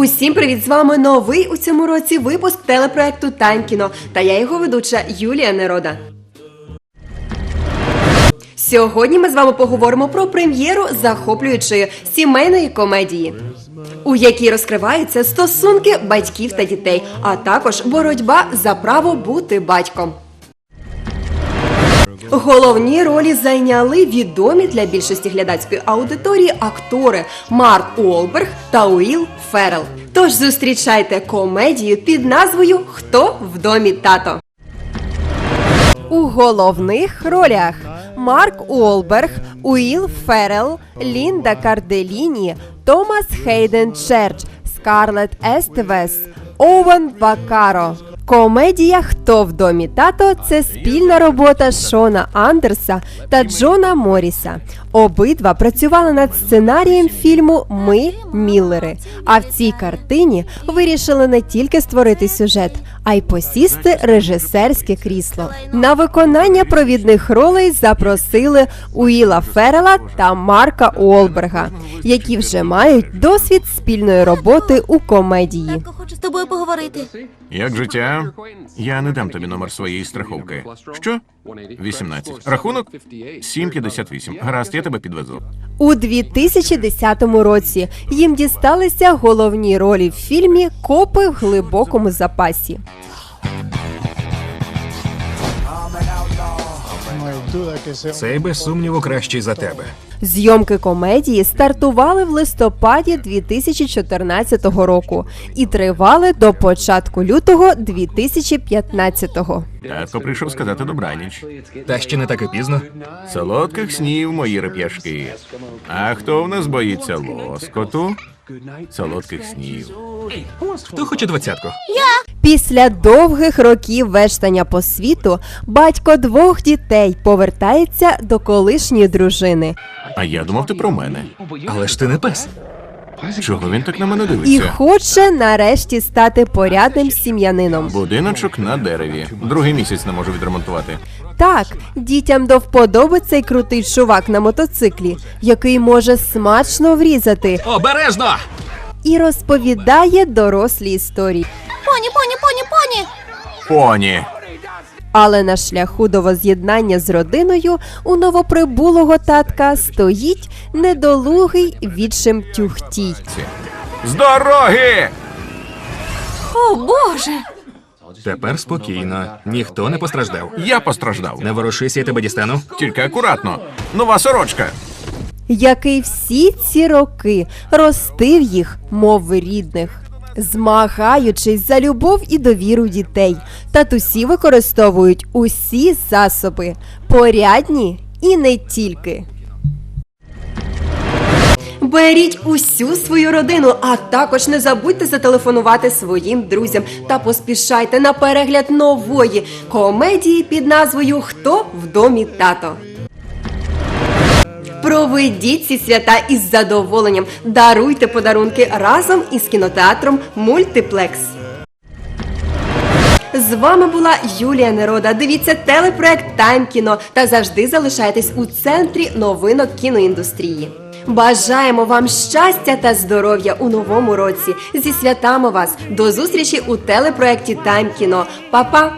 Усім привіт! З вами новий у цьому році випуск телепроекту Таймкіно та я його ведуча Юлія Нерода. Сьогодні ми з вами поговоримо про прем'єру захоплюючої сімейної комедії, у якій розкриваються стосунки батьків та дітей, а також боротьба за право бути батьком. Головні ролі зайняли відомі для більшості глядацької аудиторії актори Марк Уолберг та Уіл Феррел. Тож зустрічайте комедію під назвою Хто в домі тато. У головних ролях Марк Уолберг, Уіл Феррел, Лінда Карделіні, Томас Хейден Черч, Скарлет Естевес, Оуен Вакаро. Комедія Хто в домі тато це спільна робота Шона Андерса та Джона Моріса. Обидва працювали над сценарієм фільму Ми Міллери. А в цій картині вирішили не тільки створити сюжет, а й посісти режисерське крісло. На виконання провідних ролей запросили Уіла Феррела та Марка Уолберга, які вже мають досвід спільної роботи у комедії. Хоче з тобою поговорити. Як життя? Я не дам тобі номер своєї страховки. Що? 18. Рахунок 7,58. Гаразд, я тебе підвезу. У 2010 році їм дісталися головні ролі в фільмі Копи в глибокому запасі. Цей без сумніву кращий за тебе. Зйомки комедії стартували в листопаді 2014 року і тривали до початку лютого 2015-го. Татко прийшов сказати добраніч. Та ще не так і пізно. Солодких снів, мої реп'яшки. А хто в нас боїться лоскоту? Солодких снів. Хто хоче двадцятку? Після довгих років вештання по світу батько двох дітей повертається до колишньої дружини А я думав, ти про мене. Але ж ти не пес. Чого він так на мене дивиться? і хоче нарешті стати порядним сім'янином. Будиночок на дереві. Другий місяць не можу відремонтувати. Так, дітям до вподоби цей крутий чувак на мотоциклі, який може смачно врізати Обережно! і розповідає дорослі історії. Поні, поні, поні, поні. Поні. Але на шляху до воз'єднання з родиною у новоприбулого татка стоїть недолугий відчим тюхтій. З дороги! О, Боже. Тепер спокійно. Ніхто не постраждав. Я постраждав. Не ворушися, я тебе дістану. Тільки акуратно. Нова сорочка. який всі ці роки ростив їх, мов рідних. Змагаючись за любов і довіру дітей, татусі використовують усі засоби, порядні і не тільки. Беріть усю свою родину, а також не забудьте зателефонувати своїм друзям та поспішайте на перегляд нової комедії під назвою Хто в домі тато. Проведіть ці свята із задоволенням. Даруйте подарунки разом із кінотеатром Мультиплекс. З вами була Юлія Нерода. Дивіться телепроект Тайм кіно та завжди залишайтесь у центрі новинок кіноіндустрії. Бажаємо вам щастя та здоров'я у новому році. Зі святами вас. До зустрічі у телепроекті Тайм кіно. Па-па!